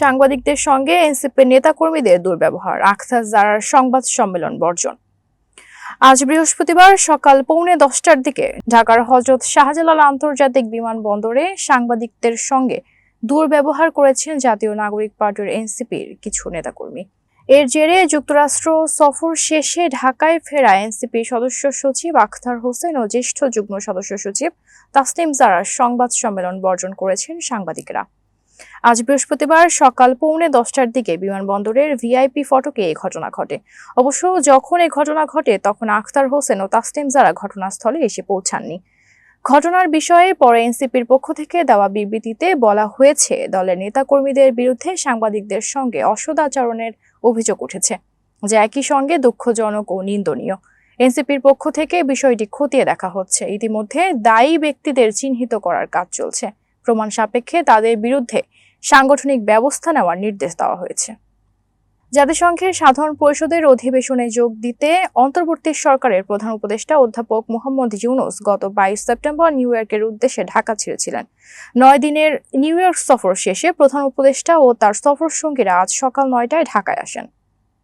সাংবাদিকদের সঙ্গে এনসিপি নেতাকর্মীদের দুর্ব্যবহার, আখতার জারার সংবাদ সম্মেলন বর্জন। আজ বৃহস্পতিবার সকাল পৌনে দশটার দিকে ঢাকার হজরত শাহজালাল আন্তর্জাতিক বিমানবন্দরে সাংবাদিকদের সঙ্গে দুর্ব্যবহার করেছেন জাতীয় নাগরিক পার্টির এনসিপির কিছু নেতাকর্মী। এর জেরে যুক্তরাষ্ট্র সফর শেষে ঢাকায় ফেরা এনসিপি সদস্য সচিব আখতার হোসেন ও জ্যেষ্ঠ যুগ্ম সদস্য সচিব তাসনিম জারার সংবাদ সম্মেলন বর্জন করেছেন সাংবাদিকরা। আজ বৃহস্পতিবার সকাল পৌনে দশটার দিকে বিমানবন্দরের ভিআইপি ফটকে এই ঘটনা ঘটে। অবশ্য যখন এই ঘটনা ঘটে, তখন আখতার হোসেন ও তাসনিম জারা ঘটনাস্থলে এসে পৌঁছাননি। ঘটনার বিষয়ে পরে এনসিপির পক্ষ থেকে দেওয়া বিবৃতিতে বলা হয়েছে, দলের নেতাকর্মীদের বিরুদ্ধে সাংবাদিকদের সঙ্গে অসদাচরণের অভিযোগ উঠেছে, যা একই সঙ্গে দুঃখজনক ও নিন্দনীয়। এনসিপির পক্ষ থেকে বিষয়টি খতিয়ে দেখা হচ্ছে। ইতিমধ্যে দায়ী ব্যক্তিদের চিহ্নিত করার কাজ চলছে। প্রমাণ সাপেক্ষে তাদের বিরুদ্ধে সাংগঠনিক ব্যবস্থা নেওয়ার নির্দেশ দেওয়া হয়েছে। জাতিসংঘের সাধারণ পরিষদের অধিবেশনে যোগ দিতে অন্তর্বর্তী সরকারের প্রধান উপদেষ্টা অধ্যাপক মোহাম্মদ ইউনুস গত বাইশ সেপ্টেম্বর নিউ ইয়র্কের উদ্দেশ্যে ঢাকা ছেড়েছিলেন। নয় দিনের নিউ ইয়র্ক সফর শেষে প্রধান উপদেষ্টা ও তার সফর সঙ্গীরা আজ সকাল নয়টায় ঢাকায় আসেন।